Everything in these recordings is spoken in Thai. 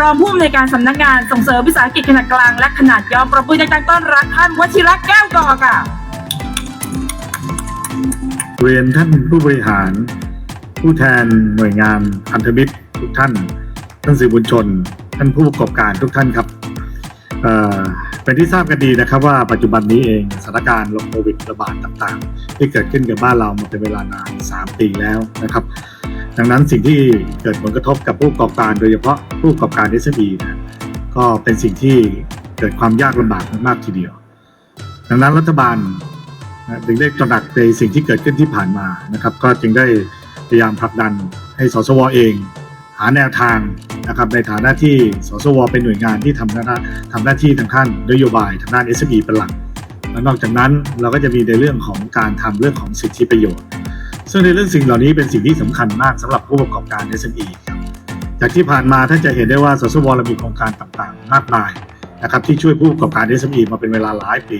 รองผู้อำนวยการสำนักงานส่งเสริมวิสาหกิจขนาดกลางและขนาดย่อมประปุยดังๆต้อนรับท่านวชิระแก้วกอค่ะ เรียนท่านผู้บริหาร ผู้แทนหน่วยงานพันธมิตรทุกท่าน ท่านสื่อมวลชน ท่านผู้ประกอบการทุกท่านครับเเป็นที่ทราบกันดีนะครับว่าปัจจุบันนี้เองสถานการณ์โควิดระบาดต่างๆ ที่เกิดขึ้นกับบ้านเรามาเป็นเวลานาน 3 ปีแล้วนะครับ ดังนั้นสิ่งที่เกิดผลกระทบกับผู้ประกอบการ โดยเฉพาะผู้ประกอบการ SME นะก็เป็นสิ่งที่เกิดความยากลำบากมากทีเดียว ดังนั้นรัฐบาลจึงได้ตระหนักในสิ่งที่เกิดขึ้นที่ผ่านมานะครับ ก็จึงได้พยายามผลักดันให้สสวเอง หาแนวทางนะครับในฐานะที่สสวเป็นหน่วยงานที่ทำหน้าทำหน้าที่ทางด้านนโยบายทางด้าน SME เป็นหลัก และนอกจากนั้นเราก็จะมีในเรื่องของการทำเรื่องของสิทธิประโยชน์ ซึ่งในเรื่องสิ่งเหล่านี้เป็นสิ่งที่สำคัญมากสำหรับผู้ประกอบการ SME ครับจากที่ผ่านมาท่านจะเห็นได้ว่าสสวเรามีโครงการต่างๆ มากมายนะครับที่ช่วยผู้ประกอบการ SME มาเป็นเวลาหลายปี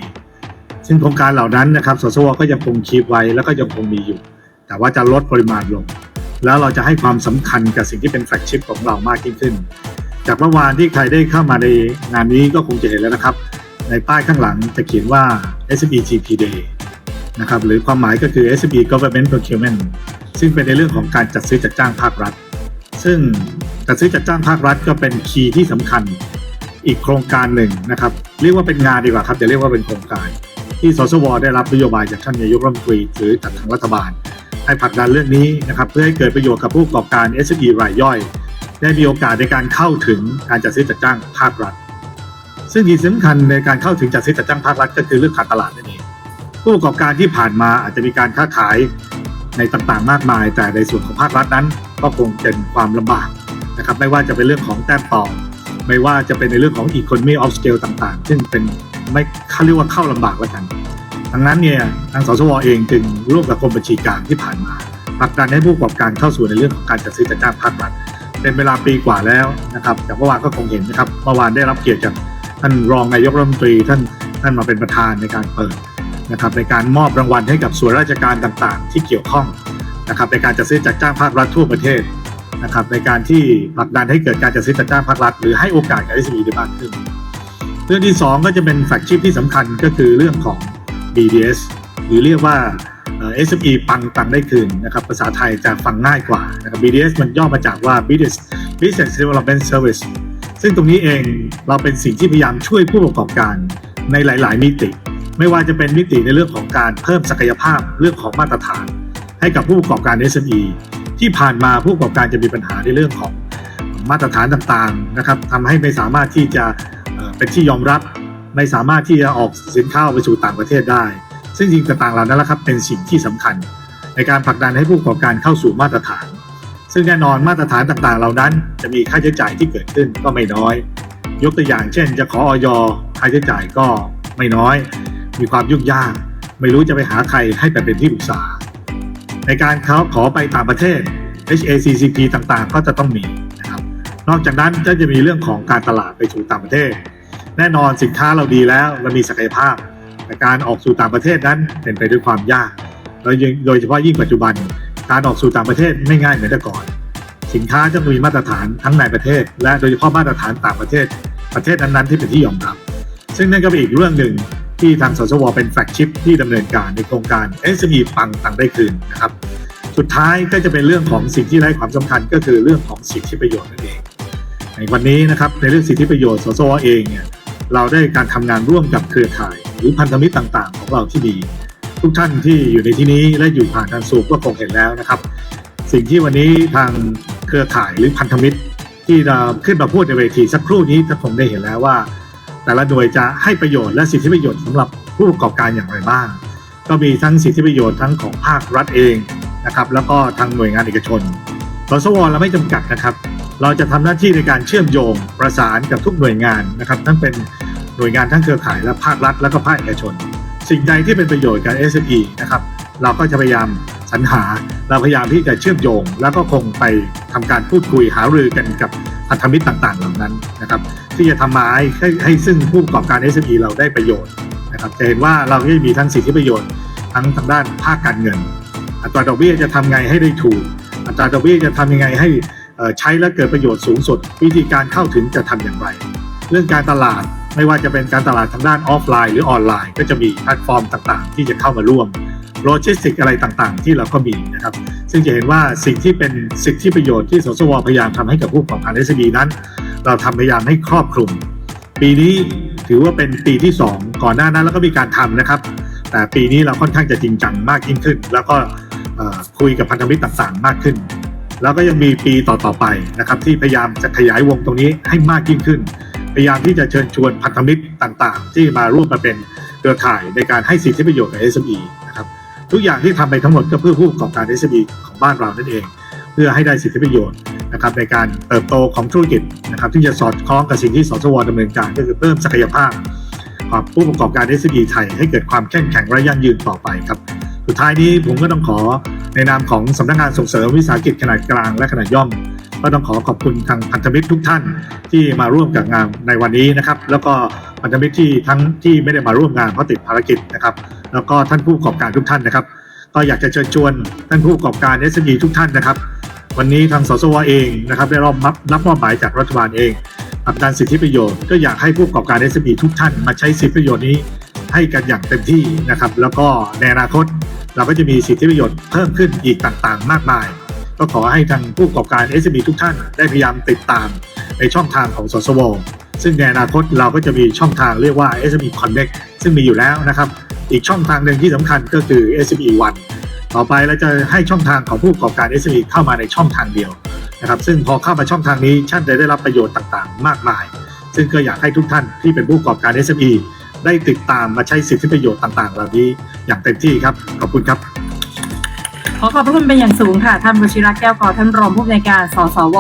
ซึ่งโครงการเหล่านั้นนะครับสสวก็ยังคงคีบไว้แล้วก็ยังคงมีอยู่ แต่ว่าจะลดปริมาณลง แล้วเราจะให้ความสำคัญกับสิ่งที่เป็นแฟลกชิพของเรามากยิ่งขึ้น จากเมื่อวานที่ใครได้เข้ามาในงานนี้ก็คงจะเห็นแล้วนะครับ ในป้ายข้างหลังจะเขียนว่า SME GP Day นะครับหรือความหมายก็คือ SME Government Procurement ซึ่งเป็นในเรื่องของการจัดซื้อจัดจ้างภาครัฐ ซึ่งจัดซื้อจัดจ้างภาครัฐก็เป็นคีย์ที่สำคัญอีกโครงการหนึ่งนะครับ เรียกว่าเป็นงานดีกว่าครับจะเรียกว่าเป็นโครงการ ที่สสวได้รับนโยบายจากท่านนายกรัฐมนตรีหรือจากทางรัฐบาล ให้ผลักดันเรื่องนี้นะครับ เพื่อให้เกิดประโยชน์กับผู้ประกอบการ SME รายย่อย ได้มีโอกาสในการเข้าถึงการจัดซื้อจัดจ้างภาครัฐ ซึ่งที่สำคัญในการเข้าถึงจัดซื้อจัดจ้างภาครัฐก็คือเรื่องการตลาดนั่นเอง ผู้ประกอบการที่ผ่านมาอาจจะมีการค้าขายในต่างๆ มากมาย แต่ในส่วนของภาครัฐนั้น ก็คงเป็นความลำบากนะครับไม่ว่าจะเป็นเรื่องของแต้มต่อ ไม่ว่าจะเป็นในเรื่องของ economy of scale ต่างๆ ซึ่งเป็นไม่เขาเรียกว่าเข้าลำบากแล้วกันดังนั้นเนี่ยทางสสวเองจึงร่วมกับกรมบัญชีกลางที่ผ่านมาผลักดันให้ผู้ประกอบการเข้าสู่ในเรื่องของการจัดซื้อจัดจ้างภาครัฐเป็นเวลาปีกว่าแล้วนะครับจากเมื่อวานก็คงเห็นนะครับเมื่อวานได้รับเกียรติจากท่านรองนายกรัฐมนตรีท่านท่านมาเป็นประธานในการเปิด นะครับในการมอบรางวัลให้กับส่วนราชการต่างๆ ที่เกี่ยวข้องนะครับในการจัดซื้อจัดจ้างภาครัฐทั่วประเทศนะครับในการที่ผลักดันให้เกิดการจัดซื้อจัดจ้างภาครัฐ หรือให้โอกาสกับ SME ได้มากขึ้น เรื่องที่สองก็จะเป็นแฟกชิพที่สำคัญก็คือเรื่องของ BDS หรือเรียกว่า SME ปังตังได้คืนนะครับภาษาไทยจะฟังง่ายกว่านะครับ BDS มันย่อมาจากว่า Business Business Development Service ซึ่งตรงนี้เองเราเป็นสิ่งที่พยายามช่วยผู้ประกอบการในหลาย ๆ มิติ ไม่ว่าจะเป็นมิติในเรื่องของการเพิ่มศักยภาพเรื่องของมาตรฐาน ให้กับผู้ประกอบการ SME ที่ผ่านมาผู้ประกอบการจะมีปัญหาในเรื่องของมาตรฐานต่างๆนะครับทำให้ไม่สามารถที่จะเป็นที่ยอมรับ ไม่สามารถที่จะออกสินค้าไปสู่ต่างประเทศได้ ซึ่งสิ่งต่างๆเหล่านั้นแหละครับเป็นสิ่งที่สำคัญ ในการผลักดันให้ผู้ประกอบการเข้าสู่มาตรฐาน ซึ่งแน่นอนมาตรฐานต่างๆ เหล่านั้น จะมีค่าใช้จ่ายที่เกิดขึ้นก็ไม่น้อย ยกตัวอย่างเช่น จะขอออยค่าใช้จ่ายก็ไม่น้อย มีความยุ่งยาก ไม่รู้จะไปหาใครให้ไปเป็นที่ปรึกษา ในการเขาขอไปต่างประเทศ HACCP ต่างๆ ก็จะต้องมีนะครับ นอกจากนั้นก็จะมีเรื่องของการตลาดไปสู่ต่างประเทศ แน่นอนสินค้าเราดีแล้วเรามีศักยภาพ แต่การออกสู่ต่างประเทศนั้นเป็นไปด้วยความยากโดยโดยเฉพาะยิ่งปัจจุบัน การออกสู่ต่างประเทศไม่ง่ายเหมือนแต่ก่อน สินค้าจะมีมาตรฐานทั้งในประเทศ และโดยเฉพาะมาตรฐานต่างประเทศ ประเทศนั้นๆที่เป็นที่ยอมรับ ซึ่งนั่นก็เป็นอีกเรื่องหนึ่ง ที่ทางสสวเป็นแฟกชิพที่ดำเนินการในโครงการ SME ปังตังได้คืนนะครับ สุดท้ายก็จะเป็นเรื่องของสิ่งที่ได้ความสำคัญก็คือเรื่องของสิทธิประโยชน์นั่นเอง ในวันนี้นะครับในเรื่องสิทธิประโยชน์สสวเองเนี่ยเราได้การทำงานร่วมกับเครือข่าย หรือพันธมิตรต่างๆ ของเราที่ดีทุกท่านที่อยู่ในที่นี้และอยู่ผ่านทางซูมก็คงเห็นแล้วนะครับ สิ่งที่วันนี้ทางเครือข่ายหรือพันธมิตรที่เราขึ้นมาพูดในเวทีสักครู่นี้ถ้านคงได้เห็นแล้วว่า แต่ละหน่วยจะให้ประโยชน์และสิทธิประโยชน์สำหรับผู้ประกอบการอย่างไรบ้าง ก็มีทั้งสิทธิประโยชน์ทั้งของภาครัฐเองนะครับแล้วก็ทางหน่วยงานเอกชนสสวเราไม่จำกัดนะครับ เราจะทำหน้าที่ในการเชื่อมโยงประสานกับทุกหน่วยงานนะครับทั้งเป็นหน่วยงานทั้งเครือข่ายและภาครัฐ และก็ภาคเอกชน สิ่งใดที่เป็นประโยชน์กับ SME นะครับเราก็จะพยายามสรรหาเราพยายามที่จะเชื่อมโยง แล้วก็คงไปทำการพูดคุยหารือกันกับพันธมิตรต่างๆ เหล่านั้นนะครับ ที่จะทำมาให้ให้ให้ซึ่งผู้ประกอบการ SME เราได้ประโยชน์นะครับจะเห็นว่าเราก็จะมีทั้งสิทธิประโยชน์ทั้งทางด้านภาคการเงิน อัตราดอกเบี้ยจะทำไงให้ได้ถูก อัตราดอกเบี้ยจะทำยังไงให้ใช้และเกิดประโยชน์สูงสุด วิธีการเข้าถึงจะทำอย่างไร เรื่องการตลาดไม่ว่าจะเป็นการตลาดทางด้านออฟไลน์หรือออนไลน์ ก็จะมีแพลตฟอร์มต่างๆ ที่จะเข้ามาร่วมโลจิสติกอะไรต่างๆ ที่เราก็มีนะครับ ซึ่งจะเห็นว่าสิ่งที่เป็นสิทธิประโยชน์ที่สสวพยายามทำให้กับผู้ประกอบการ SME นั้น เราทำพยายามให้ครอบคลุม ปีนี้ถือว่าเป็นปีที่ 2 ก่อนหน้านั้นแล้วก็มีการทำนะครับ แต่ปีนี้เราค่อนข้างจะจริงจังมากยิ่งขึ้น แล้วก็คุยกับพันธมิตรต่างๆ มากขึ้น แล้วก็ยังมีปีต่อๆไปนะครับ ที่พยายามจะขยายวงตรงนี้ให้มากยิ่งขึ้น พยายามที่จะเชิญชวนพันธมิตรต่างๆ ที่มาร่วมมาเป็นเครือข่ายในการให้สิทธิประโยชน์กับ SME นะครับทุกอย่างที่ทำไปทั้งหมดก็เพื่อผู้ประกอบการ SME ของบ้านเรานั่นเอง เพื่อให้ได้สิทธิประโยชน์ นะครับในการเติบโตของธุรกิจนะครับที่จะสอดคล้องกับสิ่งที่สสวดำเนินการก็คือเพิ่มศักยภาพของผู้ประกอบการ SME ไทย ให้เกิดความเข้มแข็งและยั่งยืนต่อไปครับ สุดท้ายนี้ผมก็ต้องขอในนามของสำนักงานส่งเสริมวิสาหกิจขนาดกลางและขนาดย่อม ก็ต้องขอขอบคุณทางพันธมิตรทุกท่านที่มาร่วมกับงานในวันนี้นะครับ แล้วก็พันธมิตรที่ทั้งที่ไม่ได้มาร่วมงานเพราะติดภารกิจนะครับ แล้วก็ท่านผู้ประกอบการทุกท่านนะครับ ก็อยากจะเชิญชวนท่านผู้ประกอบการ s อ e ทุกท่านนะครับ วันนี้ทางสสวเองนะครับได้รับรับมอบหมายจากรัฐบาลเองผลักดันสิทธิประโยชน์ก็อยากให้ผู้ประกอบการ s อ e ทุกท่านมาใช้สิทธิประโยชน์นี้ให้กันอย่างเต็มที่นะครับ แล้วก็ในอนาคตเราก็จะมีสิทธิประโยชน์เพิ่มขึ้นอีกต่างๆ มากมาย ก็ขอให้ทางผู้ประกอบการ s อ e ทุกท่านได้พยายามติดตามในช่องทางของสสวซึ่งในอนาคตเราก็จะมีช่องทางเรียกว่า SME Connect ซึ่งมีอยู่แล้วนะครับ อีกช่องทางหนึ่งที่สำคัญก็คือ SME One ต่อไปเราจะให้ช่องทางของผู้ประกอบการ SME เข้ามาในช่องทางเดียวนะครับ ซึ่งพอเข้ามาช่องทางนี้ท่านจะได้รับประโยชน์ต่างๆ มากมาย ซึ่งก็อยากให้ทุกท่านที่เป็นผู้ประกอบการ SME ได้ติดตามมาใช้สิทธิประโยชน์ต่าง ๆ เหล่านี้อย่างเต็มที่ครับ ขอบคุณครับ ขอขอบพระคุณเป็นอย่างสูงค่ะ ท่านวชิระแก้วกอท่านรองผู้อำนวยการสสว